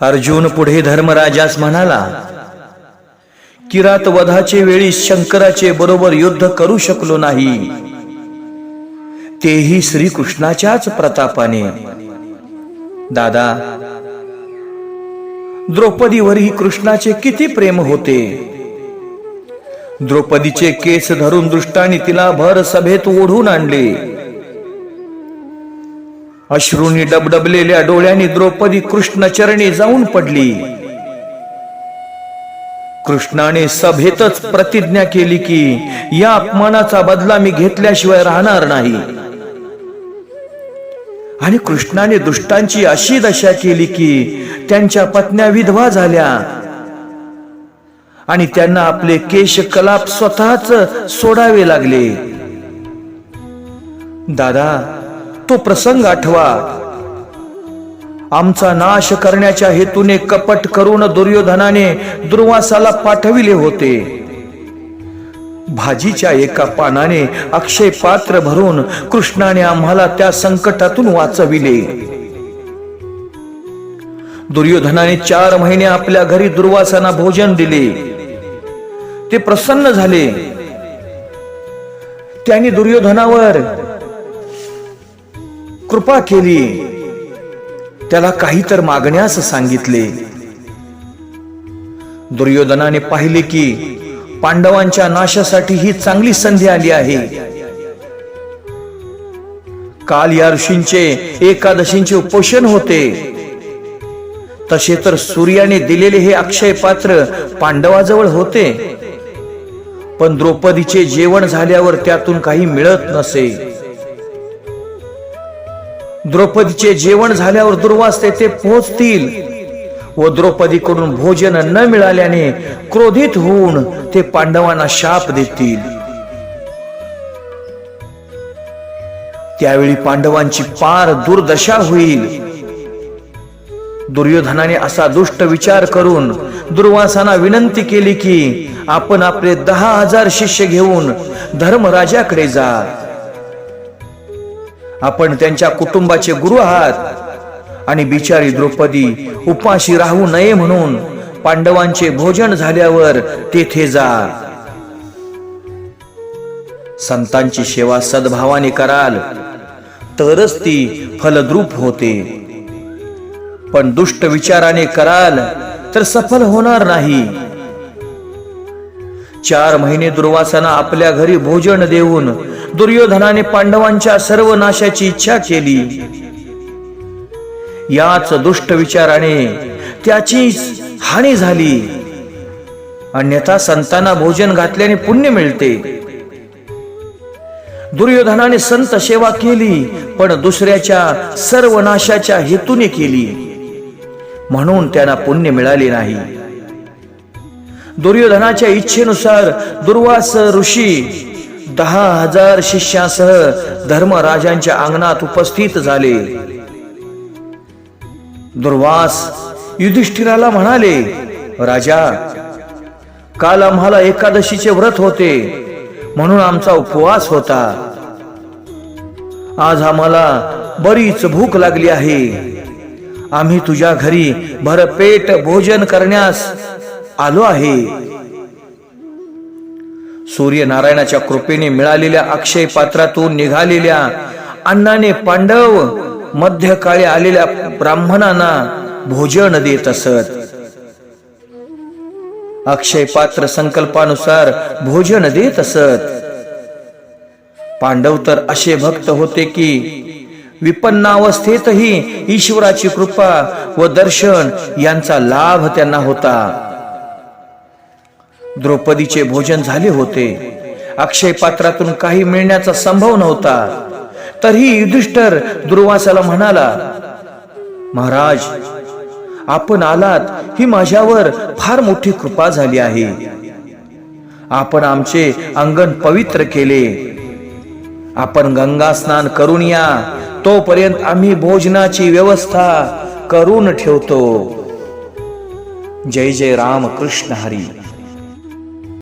अर्जुन पुढे धर्मराजास म्हणाला किरात वधाचे वेळी शंकराचे बरोबर युद्ध करू शकलो नाही. तेही श्रीकृष्णाच्याच प्रतापाने. दादा द्रौपदीवरही कृष्णाचे किती प्रेम होते? द्रौपदीचे केस धरून दृष्टाने तिला भर सभेत ओढून आणले. अश्रूंनी डबडबलेल्या डोळ्यांनी द्रौपदी कृष्णचरणी जाऊन पडली. कृष्णाने सभेतच प्रतिज्ञा केली की या अपमानाचा बदला मी घेतल्याशिवाय राहणार नाही. आणि कृष्णाने दुष्टांची अशी दशा केली की त्यांच्या पत्न्या विधवा झाल्या. आणि त्यांना आपले केश कलाप स्वतःच सोडावे लागले. दादा तो प्रसंग आठवा. आमचा नाश करण्याच्या हेतूने कपट करून दुर्योधनाने दुर्वासाला पाठविले होते. भाजीच्या एका पानाने अक्षय पात्र भरून कृष्णाने आम्हाला त्या संकटातून वाचविले. दुर्योधनाने चार महिने आपल्या घरी दुर्वासांना भोजन दिले. ते प्रसन्न झाले. त्यांनी दुर्योधनावर कृपा केली. त्याला काही तर मागण्यास सांगितले. दुर्योधनाने पाहिले की पांडवांच्या नाशासाठी ही चांगली संधी आली आहे. काल या ऋषींचे एकादशींचे उपोषण होते. तसे तर सूर्याने दिलेले हे अक्षय पात्र पांडवाजवळ होते. पण द्रौपदीचे जेवण झाल्यावर त्यातून काही मिळत नसे. द्रौपदीचे जेवण झाल्यावर दुर्वास तेथे पोहोचतील व द्रौपदीकडून भोजन न मिळाल्याने क्रोधित होऊन ते पांडवांना शाप देतील. त्यावेळी पांडवांची पार दुर्दशा होईल. दुर्योधनाने असा दुष्ट विचार करून दुर्वासांना विनंती केली की आपण आपले दहा हजार शिष्य घेऊन धर्मराजाकडे जा. आपण त्यांच्या कुटुंबाचे गुरु आहात. आणि बिचारी द्रौपदी उपाशी राहू नये म्हणून पांडवांचे भोजन झाल्यावर तेथे जा. संतांची सेवा सद्भावाने कराल तरच ती फलद्रूप होते. पण दुष्ट विचाराने कराल तर सफल होणार नाही. चार महिने दुर्वासाना आपल्या घरी भोजन देऊन दुर्योधनाने पांडवांच्या सर्व नाशाची इच्छा केली. याच दुष्ट विचाराने त्याची हानी झाली. अन्यथा संतांना भोजन घातल्याने पुण्य मिळते. दुर्योधनाने संत सेवा केली पण दुसऱ्याच्या सर्व नाशाच्या हेतूने केली. म्हणून त्यांना पुण्य मिळाले नाही. दुर्योधनाच्या इच्छेनुसार दुर्वास ऋषी दहा हजार शिष्यासह धर्मराजांच्या अंगणात उपस्थित झाले. दुर्वास युधिष्ठिराला म्हणाले राजा काल आम्हाला एकादशीचे व्रत होते म्हणून आमचा उपवास होता. आज आम्हाला बरीच भूक लागली आहे. आम्ही तुझ्या घरी भरपेट भोजन करण्यास आलो आहे. सूर्यनारायणाच्या कृपेने मिळालेल्या अक्षय पात्रातून निघालेल्या अण्णाने पांडव मध्यकाळी आलेल्या ब्राह्मणांना भोजन देत असत. अक्षय पात्र संकल्पानुसार भोजन देत असत. पांडव तर असे भक्त होते की विपन्नावस्थेतही ईश्वराची कृपा व दर्शन यांचा लाभ त्यांना होता. द्रौपदीचे भोजन झाले होते. अक्षय पात्रातून काही मिळण्याचा संभव नव्हता. तरीही युधिष्ठर दुर्वासाला म्हणाला महाराज आपण आलात ही माझ्यावर फार मोठी कृपा झाली आहे. आपण आमचे अंगण पवित्र केले. आपण गंगा स्नान करून या. तोपर्यंत आम्ही भोजनाची व्यवस्था करून ठेवतो. जय जय राम कृष्ण हरी.